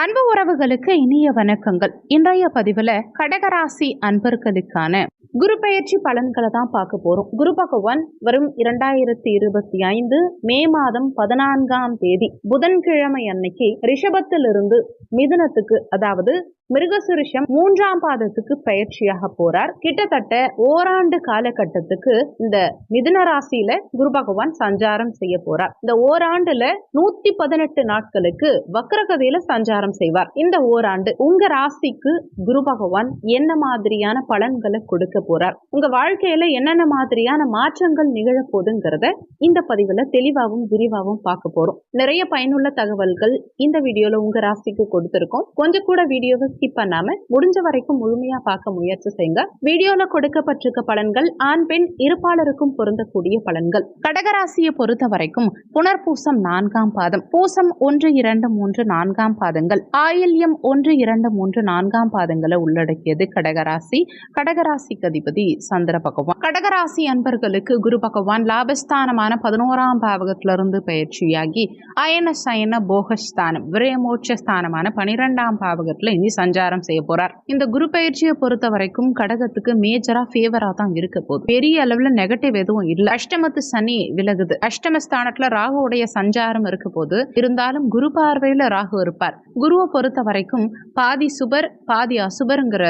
அன்பு உறவுகளுக்கு இனிய வணக்கங்கள். இன்றைய பதிவில் கடகராசி அன்பர்களுக்கான குரு பயிற்சி பலன்களை தான் பார்க்க போறோம். குரு பகவான் வரும் இரண்டாயிரத்தி இருபத்தி ஐந்து மே மாதம் பதினான்காம் தேதி புதன்கிழமை அன்னைக்கு ரிஷபத்திலிருந்து மிதுனத்துக்கு அதாவது மிருகசுரிஷம் மூன்றாம் பாதத்துக்கு பயிற்சியாக போறார். கிட்டத்தட்ட ஓராண்டு காலகட்டத்துக்கு இந்த மிதுன ராசியில குரு பகவான் சஞ்சாரம் செய்ய போறார். இந்த ஓராண்டுல நூத்தி பதினெட்டு நாட்களுக்கு வக்ரகதையில சஞ்சாரம் செய்வார். இந்த ஓராண்டு உங்க ராசிக்கு குரு பகவான் என்ன மாதிரியான பலன்களை கொடுக்க போறார்? உங்க வாழ்க்கையில என்னென்ன மாதிரியான மாற்றங்கள் நிகழ போதுங்கிறத இந்த பதிவுல தெளிவாகவும் விரிவாகவும் பார்க்க போறோம். நிறைய பயனுள்ள தகவல்கள் இந்த வீடியோல உங்க ராசிக்கு கொடுத்திருக்கோம். கொஞ்சம் கூட வீடியோவை ஸ்கிப் பண்ணாம முடிஞ்ச வரைக்கும் முழுமையா பார்க்க முயற்சி செய்யுங்க. வீடியோல கொடுக்கப்பட்டிருக்க பலன்கள் ஆண் பெண் இருப்பாளருக்கும் பொருந்தக்கூடிய பலன்கள். கடகராசியை பொறுத்த வரைக்கும் புனர்பூசம் நான்காம் பாதம். பூசம் ஒன்று இரண்டு மூன்று நான்காம் பாதங்கள் பாதங்கள். ஆயில்யம் ஒன்று இரண்டு மூன்று நான்காம் பாதங்களை உள்ளடக்கியது கடகராசி. கடகராசிக்கு அதிபதி சந்திர பகவான். கடகராசி அன்பர்களுக்கு குரு பகவான் லாபஸ்தானமான பதினோராம் பாவகத்திலிருந்து பயிற்சியாகி அயன சயன போகஸ்தானம் விரயமோட்ச ஸ்தானமான பனிரெண்டாம் பாவகத்துல இனி சஞ்சாரம் செய்ய போறார். இந்த குரு பயிற்சியை பொறுத்த வரைக்கும் கடகத்துக்கு மேஜரா ஃபேவரா தான் இருக்க போகுது. பெரிய அளவுல நெகட்டிவ் எதுவும் இல்லை. அஷ்டமத்து சனி விலகுது. அஷ்டமஸ்தானத்துல ஸ்தானத்துல ராகுவுடைய சஞ்சாரம் இருக்க போது இருந்தாலும் குரு பார்வையில ராகு இருப்பார். குருவை பொறுத்த வரைக்கும் பாதி சுபர் பாதி அசுபருங்கிற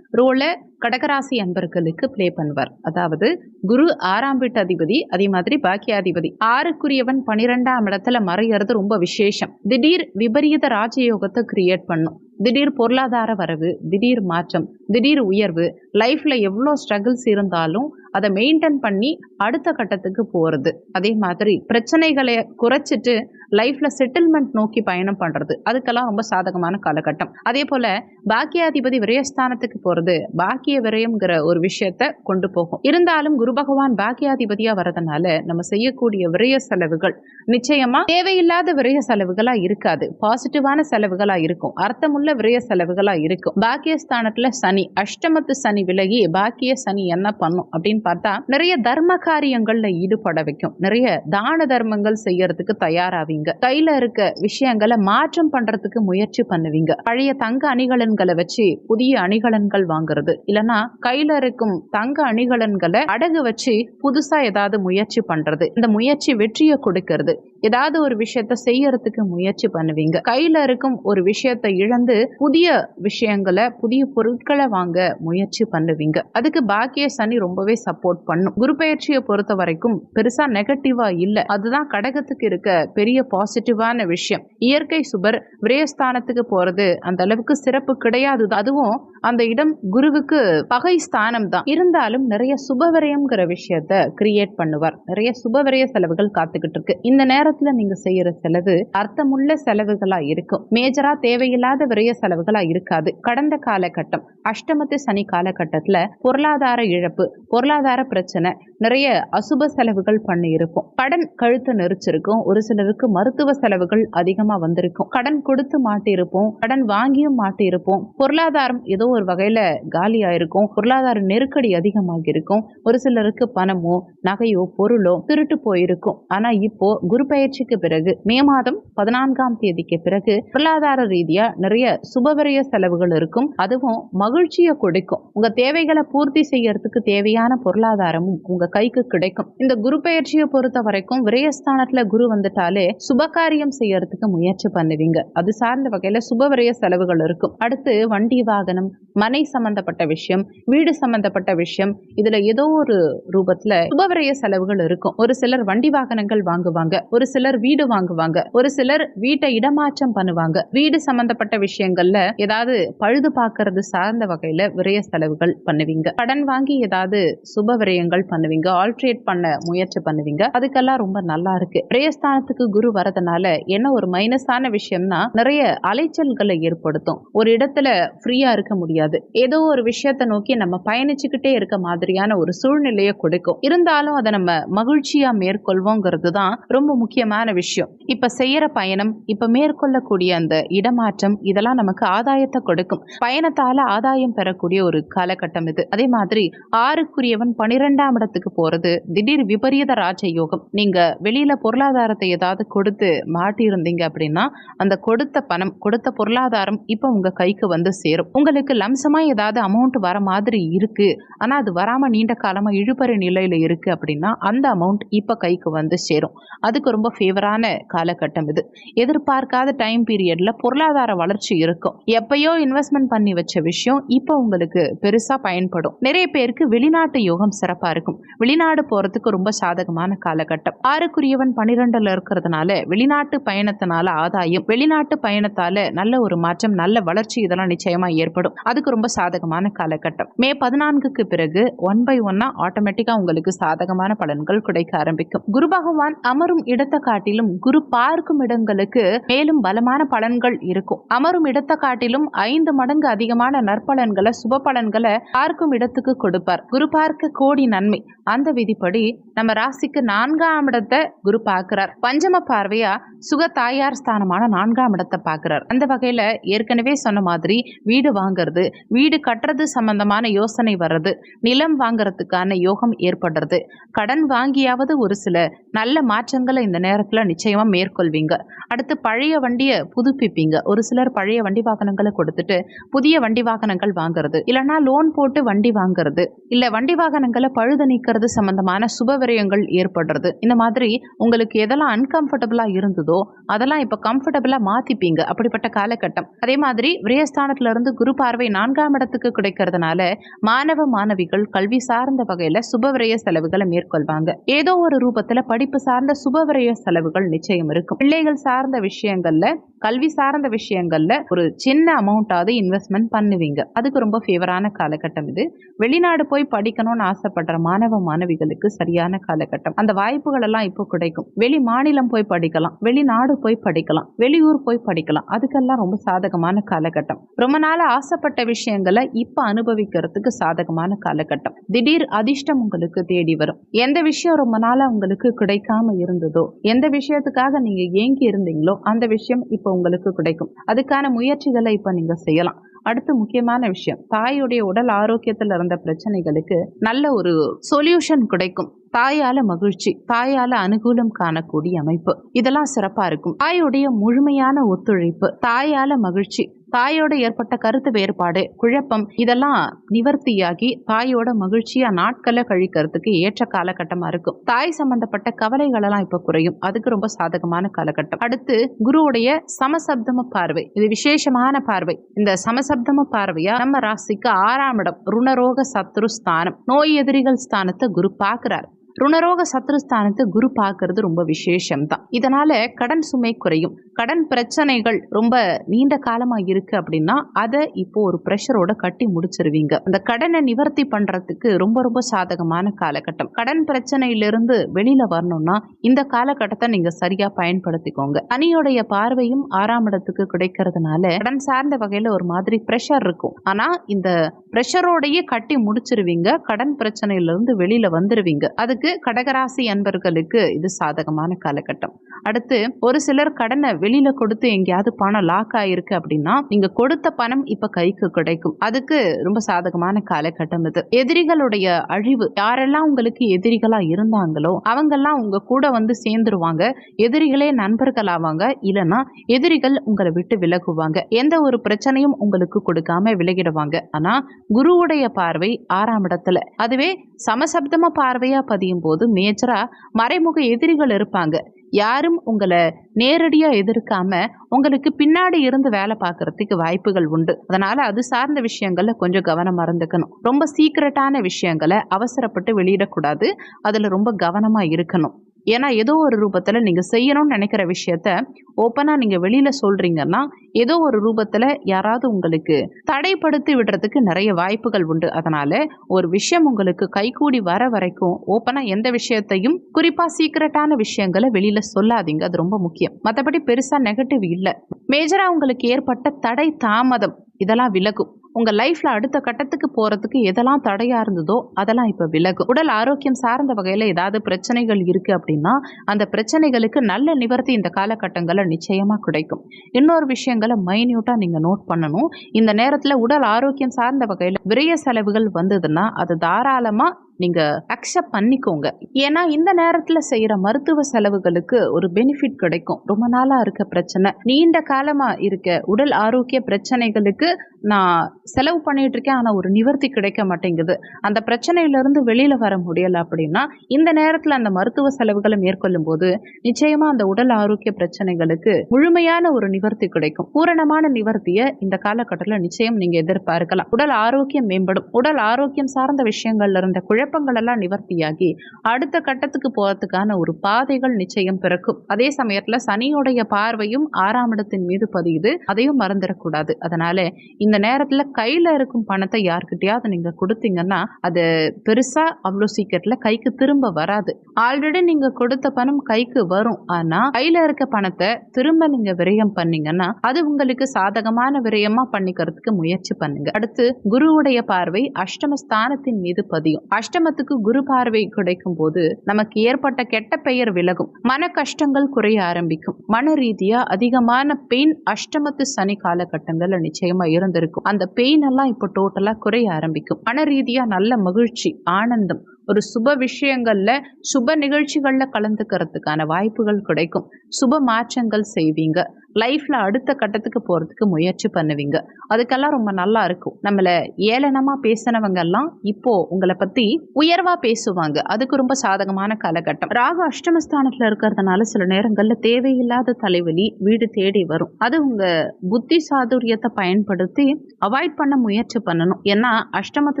ரோலை கடகராசி அன்பர்களுக்கு ப்ளே பண்ணுவார். அதாவது குரு ஆறாம் வீட்டு அதிபதி அதே மாதிரி பாக்கியாதிபதி. ஆறுக்குரியவன் பனிரெண்டாம் இடத்துல மறையிறது ரொம்ப விசேஷம். திடீர் விபரீத ராஜயோகத்தை கிரியேட் பண்ணும். திடீர் பொருளாதார வரவு திடீர் மாற்றம் திடீர் உயர்வு லைஃப்ல எவ்வளோ ஸ்ட்ரகிள்ஸ் இருந்தாலும் அதை மெயின்டைன் பண்ணி அடுத்த கட்டத்துக்கு போகிறது அதே மாதிரி பிரச்சனைகளை குறைச்சிட்டு லைஃப்ல செட்டில்மெண்ட் நோக்கி பயணம் பண்ணுறது அதுக்கெல்லாம் ரொம்ப சாதகமான காலகட்டம். அதே போல பாக்கியாதிபதி விரயஸ்தானத்துக்கு போறது பாக்கிய விரயம்ங்கிற ஒரு விஷயத்த கொண்டு போகும். இருந்தாலும் குரு பகவான் பாக்கியாதிபதியாக வரதுனால நம்ம செய்யக்கூடிய விரய செலவுகள் நிச்சயமாக தேவையில்லாத விரய செலவுகளாக இருக்காது. பாசிட்டிவான செலவுகளாக இருக்கும். அர்த்தமுள்ள விரய செலவுகளாக இருக்கும். பாக்கியஸ்தானத்தில் சனி அஷ்டமத்து சனி விலகி பாக்கிய சனி என்ன பண்ணும் அப்படின்னு பார்த்தா நிறைய தர்ம காரியங்கள்ல ஈடுபட வைக்கும். நிறைய தான தர்மங்கள் செய்யறதுக்கு தயாராவீங்க. கையில இருக்க விஷயங்களை மாற்றம் பண்றதுக்கு முயற்சி பண்ணுவீங்க. பழைய தங்க அணிகலன்களை வச்சு புதிய அணிகலன்கள் வாங்குறது. இல்லனா கையில இருக்கும் தங்க அணிகலன்களை அடகு வச்சு புதுசா ஏதாவது முயற்சி பண்றது. இந்த முயற்சி வெற்றியை கொடுக்கறது. ஏதாவது ஒரு விஷயத்த செய்யறதுக்கு முயற்சி பண்ணுவீங்க. கையில இருக்கும் ஒரு விஷயத்தை இழந்து புதிய விஷயங்களை புதிய பொருட்களை வாங்க முயற்சி பண்ணுவீங்க. அதுக்கு பாக்கிய சனி ரொம்பவே சப்போர்ட் பண்ணும். குரு பயிற்சியை பொறுத்த வரைக்கும் பெருசா நெகட்டிவா இல்ல. அதுதான் கடகத்துக்கு இருக்க பெரிய பாசிட்டிவான விஷயம். இயற்கை சுபர் விரயஸ்தானத்துக்கு போறது அந்த அளவுக்கு சிறப்பு கிடையாது. அதுவும் அந்த இடம் குருவுக்கு பகை ஸ்தானம் தான். இருந்தாலும் நிறைய சுபவிரயம்ங்கிற விஷயத்த கிரியேட் பண்ணுவார். நிறைய சுபவிரய செலவுகள் காத்துக்கிட்டு இருக்கு. இந்த காலத்துல நீங்க செய்யற செலவு அர்த்தமுள்ள செலவுகளா இருக்கும். மேஜரா தேவையில்லாத விரைய செலவுகளா இருக்காது. கடந்த காலகட்டம் அஷ்டமத்து சனி காலகட்டத்துல பொருளாதார இழப்பு பொருளாதார பிரச்சனை நிறைய அசுப செலவுகள் பண்ணி இருப்போம் கடன் கழுத்த நெரிச்சிருக்கும். ஒரு சிலருக்கு மருத்துவ செலவுகள் அதிகமா வந்திருக்கும். கடன் கொடுத்து மாட்டியிருப்போம். கடன் வாங்கியும் மாட்டியிருப்போம். பொருளாதாரம் ஏதோ ஒரு வகையில காலியா இருக்கும் பொருளாதார நெருக்கடி அதிகமாக இருக்கும் ஒரு சிலருக்கு பணமோ நகையோ பொருளோ திருட்டு போயிருக்கும். ஆனா இப்போ குரு பயிற்சிக்கு பிறகு மே மாதம் பதினான்காம் தேதிக்கு பிறகு பொருளாதார ரீதியா நிறைய சுபவிரய செலவுகள் இருக்கும். அதுவும் மகிழ்ச்சியை கொடுக்கும். உங்க தேவைகளை பூர்த்தி செய்யறதுக்கு தேவையான பொருளாதாரமும் உங்க கைக்கு கிடைக்கும். இந்த குரு பயிற்சியை பொறுத்த வரைக்கும் விரயஸ்தானத்துல குரு வந்துட்டாலே சுபகாரியம் செய்யறதுக்கு முயற்சி பண்ணுவீங்க. அது சார்ந்த வகையில சுபவிரய செலவுகள் இருக்கும். அடுத்து வண்டி வாகனம் மனை சம்பந்தப்பட்ட விஷயம் வீடு சம்பந்தப்பட்ட விஷயம். இதுல ஏதோ ஒரு ரூபத்துல சுபவிரய செலவுகள் இருக்கும். ஒரு சிலர் வண்டி வாகனங்கள் வாங்குவாங்க. ஒரு சிலர் வீடு வாங்குவாங்க. ஒரு சிலர் வீட்டை இடமாற்றம் பண்ணுவாங்க. வீடு சம்பந்தப்பட்ட விஷயங்கள்ல ஏதாவது பழுது பார்க்கறது சார்ந்த வகையில விரய செலவுகள் பண்ணுவீங்க. கடன் வாங்கி ஏதாவது சுப விரயங்கள் பண்ணுவீங்க. ஆல்ட்ரேட் பண்ண முயற்சி பண்ணுவீங்க. அதுக்கெல்லாம் ரொம்ப நல்லா இருக்கு. விரயஸ்தானத்துக்கு குரு வரதுனால என்ன ஒரு மைனஸான விஷயம்னா நிறைய அலைச்சல்களை ஏற்படுத்தும். ஒரு இடத்துல ஃப்ரீயா இருக்க முடியாது. ஏதோ ஒரு விஷயத்தை நோக்கி நம்ம பயணிச்சுக்கிட்டே இருக்க மாதிரியான ஒரு சூழ்நிலையை கொடுக்கும். இருந்தாலும் அதை நம்ம மகிழ்ச்சியா மேற்கொள்வோங்கிறது தான் ரொம்ப முக்கியம் முக்கியமான விஷயம். இப்ப செய்யற பயணம் இப்ப மேற்கொள்ளக்கூடிய அந்த இடமாற்றம் இதெல்லாம் நமக்கு ஆதாயத்தை கொடுக்கும். பயணத்தால ஆதாயம் பெறக்கூடிய ஒரு காலகட்டம் இது. அதே மாதிரி ஆறுக்குரியவன் பனிரெண்டாம் இடத்துக்கு போறது திடீர் விபரீத ராஜயோகம். நீங்க வெளியில பொருளாதாரத்தை ஏதாவது கொடுத்து மாட்டியிருந்தீங்க அப்படின்னா அந்த கொடுத்த பணம் கொடுத்த பொருளாதாரம் இப்போ உங்க கைக்கு வந்து சேரும். உங்களுக்கு லம்சமா ஏதாவது அமௌண்ட் வர மாதிரி இருக்கு. ஆனா அது வராம நீண்ட காலமா இழுபறி நிலையில இருக்கு அப்படின்னா அந்த அமௌண்ட் இப்போ கைக்கு வந்து சேரும். அதுக்கு ரொம்ப ஃபேவரான காலகட்டம் இது. எதிர்பார்க்காத டைம் பீரியட்ல பொருளாதார வளர்ச்சி இருக்கும். எப்பயோ இன்வெஸ்ட்மெண்ட் பண்ணி வச்ச விஷயம் இப்போ உங்களுக்கு பெருசா பயன்படும். நிறைய பேருக்கு வெளிநாட்டு யோகம் சிறப்பா இருக்கும். வெளிநாடு போறதுக்கு ரொம்ப சாதகமான காலகட்டம். ஆறுக்குரியவன் பனிரெண்டுல இருக்கிறதுனால வெளிநாட்டு பயணத்தினால ஆதாயம் வெளிநாட்டு பயணத்தால நல்ல ஒரு மாற்றம் நல்ல வளர்ச்சி இதெல்லாம் நிச்சயமா ஏற்படும். அதுக்கு ரொம்ப சாதகமான காலகட்டம். மே பதினான்குக்கு பிறகு ஒன் பை ஒன்னா ஆட்டோமேட்டிக்கா உங்களுக்கு சாதகமான பலன்கள் கிடைக்க ஆரம்பிக்கும். குரு பகவான் அமரும் இடத்தை காட்டிலும் குரு பார்க்கும் இடங்களுக்கு மேலும் பலமான பலன்கள் இருக்கும். அமரும் இடத்தை காட்டிலும் ஐந்து மடங்கு அதிகமான நற்பலன்களை சுப பலன்களை பார்க்கும் இடத்துக்கு கொடுப்பார். குரு பார்க்க கோடி நன்மை. அந்த விதிப்படி நம்ம ராசிக்கு நான்காம் இடத்தை குரு பார்க்கிறார். பஞ்சம பார்வையா சுக தாயார் ஸ்தானமான நான்காம் இடத்தை பார்க்கிறார். அந்த வகையில ஏற்கனவே சொன்ன மாதிரி வீடு வாங்குறது வீடு கட்டுறது சம்பந்தமான யோசனை வர்றது நிலம் வாங்குறதுக்கான யோகம் ஏற்படுறது. கடன் வாங்கியாவது ஒரு சில நல்ல மாற்றங்களை இந்த நேரத்தில் நிச்சயமாக மேற்கொள்வீங்க. அடுத்து பழைய வண்டியை புதுப்பிப்பீங்க. ஒரு சிலர் பழைய வண்டி வாகனங்களை கொடுத்துட்டு புதிய வண்டி வாகனங்கள் வாங்குறது. இல்லைனா லோன் போட்டு வண்டி வாங்குறது. இல்ல வண்டி வாகனங்களை பழுது நீக்கிறது சம்பந்தமான சுப விரயங்கள் ஏற்படுறது. இந்த மாதிரி உங்களுக்கு எதெல்லாம் அன்கம்ஃபர்டபுளாக இருந்ததோ அதெல்லாம் இப்போ கம்ஃபர்டபுளா மாத்திப்பீங்க. அப்படிப்பட்ட காலகட்டம். அதே மாதிரி விரயஸ்தானத்துல இருந்து குரு பார்வை நான்காம் இடத்துக்கு கிடைக்கிறதுனால மாணவ மாணவிகள் கல்வி சார்ந்த வகையில சுபவிரய செலவுகளை மேற்கொள்வாங்க. ஏதோ ஒரு ரூபத்துல படிப்பு சார்ந்த சுபவிரய செலவுகள் நிச்சயம் இருக்கும். பிள்ளைகள் சார்ந்த விஷயங்கள்ல கல்வி சார்ந்த விஷயங்கள்ல ஒரு சின்ன அமௌண்ட்டாவது இன்வெஸ்ட்மெண்ட் பண்ணுவீங்க. அதுக்கு ரொம்ப ஃபேவரான காலகட்டம் இது. வெளிநாடு போய் படிக்கணும்னு ஆசைப்படுற மாணவ மாணவிகளுக்கு சரியான காலகட்டம். அந்த வாய்ப்புகள் எல்லாம் இப்போ கிடைக்கும். வெளி மாநிலம் போய் படிக்கலாம். வெளிநாடு போய் படிக்கலாம். வெளியூர் போய் படிக்கலாம். அதுக்கெல்லாம் ரொம்ப சாதகமான காலகட்டம். ரொம்ப நாள் ஆசைப்பட்ட விஷயங்களை இப்ப அனுபவிக்கிறதுக்கு சாதகமான காலகட்டம். திடீர் அதிர்ஷ்டம் உங்களுக்கு தேடி வரும். எந்த விஷயம் ரொம்ப நாளா உங்களுக்கு கிடைக்காம இருந்ததோ எந்த விஷயத்துக்காக நீங்க ஏங்கி இருந்தீங்களோ அந்த விஷயம் இப்போ உங்களுக்கு கிடைக்கும். அதுக்கான முயற்சிகளை இப்ப நீங்க செய்யலாம். அடுத்து முக்கியமான விஷயம் தாயுடைய உடல் ஆரோக்கியத்தில் இருந்த பிரச்சனைகளுக்கு நல்ல ஒரு சொல்யூஷன் கிடைக்கும். தாயால மகிழ்ச்சி தாயால அனுகூலம் காணக்கூடிய அமைப்பு. இதெல்லாம் சிறப்பா இருக்கும். தாயுடைய முழுமையான ஒத்துழைப்பு தாயால மகிழ்ச்சி தாயோட ஏற்பட்ட கருத்து வேறுபாடு குழப்பம் இதெல்லாம் நிவர்த்தியாகி தாயோட மகிழ்ச்சியா நாட்களை கழிக்கிறதுக்கு ஏற்ற காலகட்டமா இருக்கும். தாய் சம்பந்தப்பட்ட கவலைகள் எல்லாம் இப்ப குறையும். அதுக்கு ரொம்ப சாதகமான காலகட்டம். அடுத்து குருவுடைய சமசப்தம பார்வை. இது விசேஷமான பார்வை. இந்த சமசப்தம பார்வையா நம்ம ராசிக்கு ஆறாம் இடம் ருணரோக சத்ரு ஸ்தானம். நோய் எதிரிகள் ஸ்தானத்தை குரு பாக்குறாரு ருணரோக சத்ருஸ்தானத்தை குரு பார்க்கறது ரொம்ப விசேஷம் தான் இதனால கடன் சுமை குறையும். கடன் பிரச்சனைகள் ரொம்ப நீண்ட காலமா இருக்கு அப்படின்னா அதை இப்போ ஒரு ப்ரெஷரோட கட்டி முடிச்சிருவீங்க. அந்த கடனை நிவர்த்தி பண்றதுக்கு ரொம்ப ரொம்ப சாதகமான காலகட்டம். கடன் பிரச்சனையிலிருந்து வெளியில வரணும்னா இந்த காலகட்டத்தை நீங்க சரியா பயன்படுத்திக்கோங்க. அணியோடைய பார்வையும் ஆறாம் இடத்துக்கு கிடைக்கிறதுனால கடன் சார்ந்த வகையில ஒரு மாதிரி ப்ரெஷர் இருக்கும். ஆனா இந்த ப்ரெஷரோடையே கட்டி முடிச்சிருவீங்க. கடன் பிரச்சனையிலிருந்து வெளியில வந்துருவீங்க. அதுக்கு கடகராசி அன்பர்களுக்கு இது சாதகமான காலகட்டம். அடுத்து ஒரு சிலர் கடனை வெளியில கொடுத்து எங்கேயாவது பணம் லாக் ஆயிருக்கு அப்படின்னா நீங்க கொடுத்த பணம் இப்ப கைக்கு கிடைக்கும். அதுக்கு ரொம்ப சாதகமான காலகட்டம் இது. எதிரிகளுடைய அழிவு யாரெல்லாம் உங்களுக்கு எதிரிகளா இருந்தாங்களோ அவங்கெல்லாம் உங்க கூட வந்து சேர்ந்துருவாங்க. எதிரிகளே நண்பர்கள் ஆவாங்க இல்லைன்னா எதிரிகள் உங்களை விட்டு விலகுவாங்க. எந்த ஒரு பிரச்சனையும் உங்களுக்கு கொடுக்காம விலகிடுவாங்க. ஆனா குருவுடைய பார்வை ஆறாம் இடத்துல. அதுவே சமசப்தம பார்வையா பதியும் போது மேஜரா மறைமுக எதிரிகள் இருப்பாங்க. யாரும் உங்களை நேரடியா எதிர்க்காம உங்களுக்கு பின்னாடி இருந்து வேலை பார்க்கறதுக்கு வாய்ப்புகள் உண்டு. அதனால அது சார்ந்த விஷயங்கள்ல கொஞ்சம் கவனம் இருந்துக்கணும். ரொம்ப சீக்கிரட்டான விஷயங்களை அவசரப்பட்டு வெளியிடக்கூடாது. அதுல ரொம்ப கவனமா இருக்கணும். ஏன்னா ஏதோ ஒரு ரூபத்தில் நீங்கள் செய்யணும்னு நினைக்கிற விஷயத்த ஓப்பனாக நீங்கள் வெளியில் சொல்கிறீங்கன்னா ஏதோ ஒரு ரூபத்தில் யாராவது உங்களுக்கு தடைப்படுத்தி விடுறதுக்கு நிறைய வாய்ப்புகள் உண்டு. அதனால் ஒரு விஷயம் உங்களுக்கு கைகூடி வர வரைக்கும் ஓப்பனாக எந்த விஷயத்தையும் குறிப்பாக சீக்கிரட்டான விஷயங்களை வெளியில் சொல்லாதீங்க. அது ரொம்ப முக்கியம். மற்றபடி பெருசாக நெகட்டிவ் இல்லை. மேஜராக உங்களுக்கு ஏற்பட்ட தடை தாமதம் இதெல்லாம் விலகும். உங்கள் லைஃப்பில் அடுத்த கட்டத்துக்கு போகிறதுக்கு எதெல்லாம் தடையாக இருந்ததோ அதெல்லாம் இப்போ விலகும் உடல் ஆரோக்கியம் சார்ந்த வகையில் ஏதாவது பிரச்சனைகள் இருக்குது அப்படின்னா அந்த பிரச்சனைகளுக்கு நல்ல நிவர்த்தி இந்த காலகட்டங்களில் நிச்சயமாக கிடைக்கும். இன்னொரு விஷயங்களை மைன்யூட்டாக நீங்கள் நோட் பண்ணணும். இந்த நேரத்தில் உடல் ஆரோக்கியம் சார்ந்த வகையில் விரைய செலவுகள் வந்ததுன்னா அது தாராளமாக நீங்க அக்செப்ட் பண்ணிக்கோங்க. ஏன்னா இந்த நேரத்துல செய்யற மருத்துவ செலவுகளுக்கு ஒரு பெனிஃபிட் கிடைக்கும். ரொம்ப நாளா இருக்க பிரச்சனை. நீண்ட காலமா இருக்க உடல் ஆரோக்கிய பிரச்சனைகளுக்கு நான் செலவு பண்ணிட்டு இருக்கேன். ஆனா ஒரு நிவர்த்தி கிடைக்க மாட்டேங்குது. அந்த பிரச்சனையில இருந்து வெளியில வர முடியல அப்படின்னா இந்த நேரத்துல அந்த மருத்துவ செலவுகளை மேற்கொள்ளும் போது நிச்சயமா அந்த உடல் ஆரோக்கிய பிரச்சனைகளுக்கு முழுமையான ஒரு நிவர்த்தி கிடைக்கும். பூரணமான நிவர்த்தியை இந்த காலகட்டத்தில் நிச்சயம் நீங்க எதிர்பார்க்கலாம். உடல் ஆரோக்கியம் மேம்படும். உடல் ஆரோக்கியம் சார்ந்த விஷயங்கள்ல இருந்த குழப்பங்கள் எல்லாம் நிவர்த்தியாகி அடுத்த கட்டத்துக்கு போகிறதுக்கான ஒரு பாதைகள் நிச்சயம் பிறக்கும். அதே சமயத்துல சனியோடைய பார்வையும் ஆறாம் இடத்தின் மீது பதியுது. அதையும் மறந்துடக்கூடாது. அதனால இந்த நேரத்துல கையில இருக்கும் பணத்தை யார்கிட்டயாவது நீங்க கொடுத்தீங்கன்னா அது பெருசா அவ்வளோ சீக்கிரத்துல கைக்கு திரும்ப வராது. ஆல்ரெடி நீங்க கொடுத்த பணம் கைக்கு வரும். ஆனா கையில இருக்க பணத்தை திரும்ப நீங்க விரயம் பண்ணீங்கன்னா அது உங்களுக்கு சாதகமான விரயமா பண்ணிக்கிறதுக்கு முயற்சி பண்ணுங்க. அடுத்து குருவுடைய பார்வை அஷ்டமஸ்தானத்தின் மீது பதியும். அஷ்ட அஷ்டமத்துக்கு குரு பார்வை கிடைக்கும் போது நமக்கு ஏற்பட்ட கெட்ட பெயர் விலகும். மன கஷ்டங்கள் குறைய ஆரம்பிக்கும். மன ரீதியா அதிகமான பெயின் அஷ்டமத்து சனி காலகட்டங்கள்ல நிச்சயமா இருந்திருக்கும். அந்த பெயின் எல்லாம் இப்போ டோட்டலா குறைய ஆரம்பிக்கும். மன ரீதியா நல்ல மகிழ்ச்சி ஆனந்தம் ஒரு சுப விஷயங்கள்ல சுப நிகழ்ச்சிகள்ல கலந்துக்கிறதுக்கான வாய்ப்புகள் கிடைக்கும். சுப மாற்றங்கள் செய்வீங்க. லைஃப்ல அடுத்த கட்டத்துக்கு போறதுக்கு முயற்சி பண்ணுவீங்க. அதுக்கெல்லாம் ரொம்ப நல்லா இருக்கும். நம்மள ஏளனமா பேசினவங்க எல்லாம் இப்போ உங்களை பத்தி உயர்வா பேசுவாங்க. அதுக்கு ரொம்ப சாதகமான காலகட்டம். ராகு அஷ்டமஸ்தானத்துல இருக்கிறதுனால சில நேரங்கள்ல தேவையில்லாத தலைவலி வீடு தேடி வரும். அது உங்க புத்தி சாதுரியத்தை பயன்படுத்தி அவாய்ட் பண்ண முயற்சி பண்ணணும். ஏன்னா அஷ்டமத்து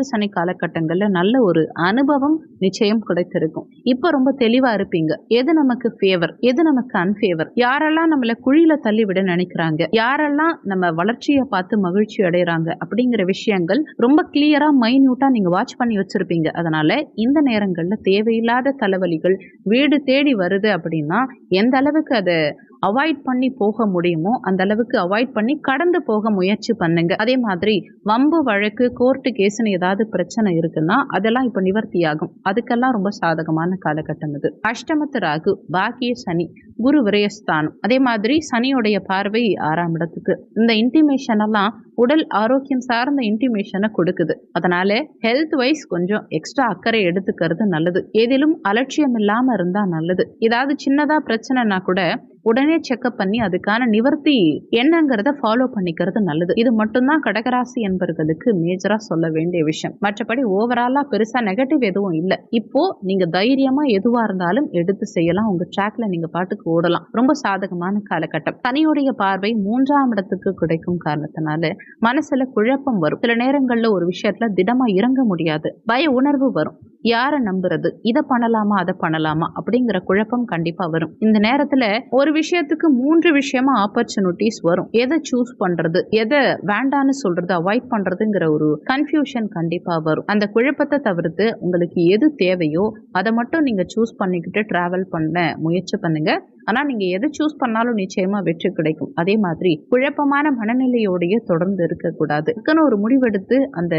சனி காலகட்டங்கள்ல நல்ல ஒரு அனுபவம் நிச்சயம் கிடைத்திருக்கும். இப்போ ரொம்ப தெளிவா இருப்பீங்க. எது நமக்கு ஃபேவர் எது நமக்கு அன்ஃபேவர் யாரெல்லாம் நம்மள குழியில தள்ளி விட நினைக்கிறாங்க. யாரெல்லாம் நம்ம வளர்ச்சியை பார்த்து மகிழ்ச்சி அடைகிறாங்க அப்படிங்கிற விஷயங்கள் ரொம்ப கிளியரா மைன்யூட்டா நீங்க வாட்ச் பண்ணி வச்சிருப்பீங்க. அதனால இந்த நேரங்கள்ல தேவையில்லாத தலைவலிகள் வீடு தேடி வருது அப்படின்னா எந்த அளவுக்கு அதை அவாய்ட் பண்ணி போக முடியுமோ அந்த அளவுக்கு அவாய்ட் பண்ணி கடந்து போக முயற்சி பண்ணுங்க. அதே மாதிரி வம்பு வழக்கு கோர்ட்டு கேஸ்னு ஏதாவது பிரச்சனை இருக்குன்னா அதெல்லாம் இப்போ நிவர்த்தி ஆகும் அதுக்கெல்லாம் ரொம்ப சாதகமான காலகட்டம் இது. அஷ்டமத்து ராகு பாக்கிய சனி குரு விரயஸ்தானம். அதே மாதிரி சனியுடைய பார்வை ஆறாம் இடத்துக்கு. இந்த இன்டிமேஷன் எல்லாம் உடல் ஆரோக்கியம் சார்ந்த இன்டிமேஷனை கொடுக்குது. அதனால ஹெல்த் வைஸ் கொஞ்சம் எக்ஸ்ட்ரா அக்கறை எடுத்துக்கிறது நல்லது. ஏதிலும் அலட்சியம் இல்லாம இருந்தா நல்லது. ஏதாவது சின்னதா பிரச்சனைனா கூட உடனே செக்அப் பண்ணி அதுக்கான நிவர்த்தி என்னங்கிறத ஃபாலோ பண்ணிக்கிறது நல்லது. இது மட்டும்தான் கடகராசி என்பவர்களுக்கு மேஜரா சொல்ல வேண்டிய விஷயம். மற்றபடி ஓவராலா பெருசா நெகட்டிவ் எதுவும் இல்லை. இப்போ நீங்க தைரியமா எதுவா இருந்தாலும் எடுத்து செய்யலாம். உங்க ட்ராக்ல நீங்க பாட்டுக்கு ஓடலாம். ரொம்ப சாதகமான காலகட்டம். தனியுடைய பார்வை மூன்றாம் இடத்துக்கு கிடைக்கும் காரணத்தினால மனசுல குழப்பம் வரும். சில நேரங்கள்ல ஒரு விஷயத்துல திடமா இறங்க முடியாது. பய உணர்வு வரும். யாரை நம்புறது? இதை பண்ணலாமா அதை பண்ணலாமா? அப்படிங்கிற குழப்பம் கண்டிப்பா வரும். இந்த நேரத்துல ஒரு விஷயத்துக்கு மூன்று விஷயமா ஆப்பர்ச்சுனிட்டிஸ் வரும். எதை சூஸ் பண்றது? எதை வேண்டான்னு சொல்றது அவாய்ட் பண்றதுங்கிற ஒரு கன்ஃபியூஷன் கண்டிப்பா வரும். அந்த குழப்பத்தை தவிர்த்து உங்களுக்கு எது தேவையோ அதை மட்டும் நீங்க சூஸ் பண்ணிக்கிட்டு டிராவல் பண்ண முயற்சி பண்ணுங்க. ஆனா நீங்க எதை சூஸ் பண்ணாலும் நிச்சயமா வெற்றி கிடைக்கும். அதே மாதிரி குழப்பமான மனநிலையோடைய தொடர்ந்து இருக்கக்கூடாது. இதுக்குன்னு ஒரு முடிவெடுத்து அந்த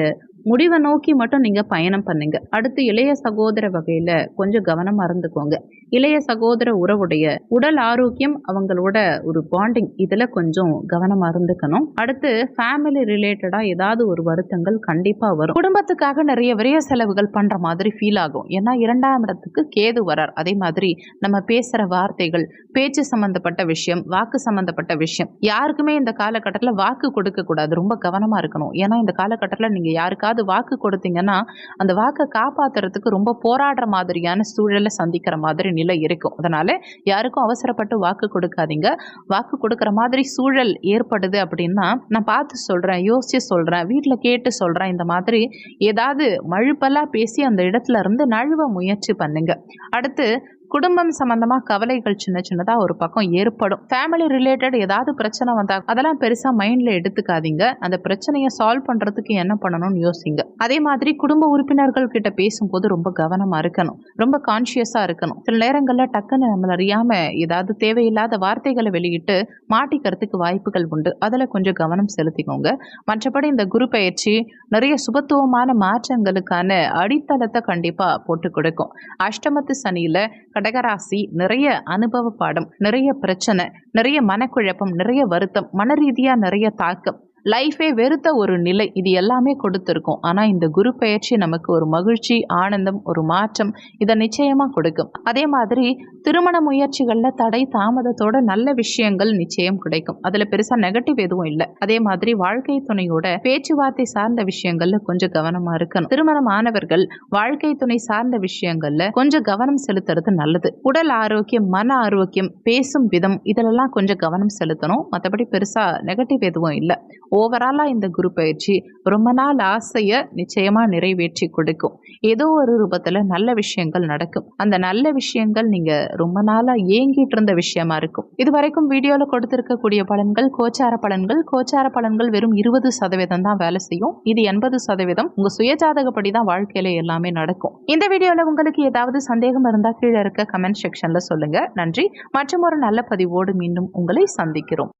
முடிவை நோக்கி மட்டும் நீங்க பயணம் பண்ணுங்க. அடுத்து இளைய சகோதர வகையில கொஞ்சம் கவனமாக இருந்துக்கோங்க. இளைய சகோதர உறவுடைய உடல் ஆரோக்கியம் அவங்களோட ஒரு பாண்டிங் இதுல கொஞ்சம் கவனமாக இருந்துக்கணும். அடுத்து ஃபேமிலி ரிலேட்டடா ஏதாவது ஒரு வருத்தங்கள் கண்டிப்பா வரும். குடும்பத்துக்காக நிறைய விரைய செலவுகள் பண்ற மாதிரி ஃபீல் ஆகும். ஏன்னா இரண்டாம் இடத்துக்கு கேது வரார். அதே மாதிரி நம்ம பேசுற வார்த்தைகள் பேச்சு சம்பந்தப்பட்ட விஷயம் வாக்கு சம்பந்தப்பட்ட விஷயம். யாருக்குமே இந்த காலகட்டத்தில் வாக்கு கொடுக்க கூடாது. ரொம்ப கவனமா இருக்கணும். ஏன்னா இந்த காலகட்டத்தில் நீங்க யாருக்காவது வாக்கு கொடுத்தீங்கன்னா அந்த வாக்கை காப்பாத்துறதுக்கு ரொம்ப போராடுற மாதிரியான சூழலை சந்திக்கிற மாதிரி நிலை இருக்கும். அதனால யாருக்கும் அவசரப்பட்டு வாக்கு கொடுக்காதீங்க. வாக்கு கொடுக்குற மாதிரி சூழல் ஏற்படுது அப்படின்னா நான் பார்த்து சொல்றேன் யோசிச்சு சொல்றேன் வீட்டில் கேட்டு சொல்றேன் இந்த மாதிரி ஏதாவது மழுப்பெல்லாம் பேசி அந்த இடத்துல இருந்து நழுவ முயற்சி பண்ணுங்க. அடுத்து குடும்பம் சம்பந்தமா கவலைகள் சின்ன சின்னதா ஒரு பக்கம் ஏற்படும். ஃபேமிலி ரிலேட்டட் ஏதாவது பிரச்சனை வந்தா அதெல்லாம் பெருசா மைண்ட்ல எடுத்துக்காதீங்க. அந்த பிரச்சனையை சால்வ் பண்றதுக்கு என்ன பண்ணணும்னு யோசிங்க. அதே மாதிரி குடும்ப உறுப்பினர்கள் கிட்ட பேசும்போது ரொம்ப கவனமா இருக்கணும். ரொம்ப கான்சியஸா இருக்கணும். சில நேரங்கள்ல டக்குன்னு நம்மள அறியாம ஏதாவது தேவையில்லாத வார்த்தைகளை வெளியிட்டு மாட்டிக்கிறதுக்கு வாய்ப்புகள் உண்டு. அதுல கொஞ்சம் கவனம் செலுத்திக்கோங்க. மற்றபடி இந்த குரு பயிற்சி நிறைய சுபத்துவமான மாற்றங்களுக்கான அடித்தளத்தை கண்டிப்பா போட்டு கொடுக்கும். அஷ்டமத்து சனியில கடகராசி நிறைய அனுபவ பாடம் நிறைய பிரச்சனை நிறைய மனக்குழப்பம் நிறைய வருத்தம் மன ரீதியா நிறைய தாக்கம். லைஃபே வெறுத்த ஒரு நிலை இது எல்லாமே கொடுத்துருக்கும். ஆனால் இந்த குரு பயிற்சி நமக்கு ஒரு மகிழ்ச்சி ஆனந்தம் ஒரு மாற்றம் இதை நிச்சயமாக கொடுக்கும். அதே மாதிரி திருமண முயற்சிகளில் தடை தாமதத்தோட நல்ல விஷயங்கள் நிச்சயம் கிடைக்கும். அதில் பெருசாக நெகட்டிவ் எதுவும் இல்லை. அதே மாதிரி வாழ்க்கை துணையோட பேச்சுவார்த்தை சார்ந்த விஷயங்கள்ல கொஞ்சம் கவனமாக இருக்கணும். திருமணம் மாணவர்கள் வாழ்க்கை துணை சார்ந்த விஷயங்கள்ல கொஞ்சம் கவனம் செலுத்துறது நல்லது. உடல் ஆரோக்கியம் மன ஆரோக்கியம் பேசும் விதம் இதிலெல்லாம் கொஞ்சம் கவனம் செலுத்தணும். மற்றபடி பெருசாக நெகட்டிவ் எதுவும் இல்லை. ஓவராலாக இந்த குரு பயிற்சி ரொம்ப நாள் ஆசையை நிச்சயமாக நிறைவேற்றி கொடுக்கும். ஏதோ ஒரு ரூபத்தில் நல்ல விஷயங்கள் நடக்கும். அந்த நல்ல விஷயங்கள் நீங்கள் ரொம்ப நாளாக ஏங்கிட்டு இருந்த விஷயமா இருக்கும். இது வரைக்கும் வீடியோவில் கொடுத்துருக்கக்கூடிய பலன்கள் கோச்சார பலன்கள் கோச்சார பலன்கள் வெறும் இருபது சதவீதம் தான் வேலை செய்யும். இது எண்பது சதவீதம் உங்கள் சுயஜாதகப்படி தான் வாழ்க்கையில் எல்லாமே நடக்கும். இந்த வீடியோவில் உங்களுக்கு ஏதாவது சந்தேகம் இருந்தால் கீழே இருக்க கமெண்ட் செக்ஷனில் சொல்லுங்கள் நன்றி. மற்றும் ஒரு நல்ல பதிவோடு மீண்டும் உங்களை சந்திக்கிறோம்.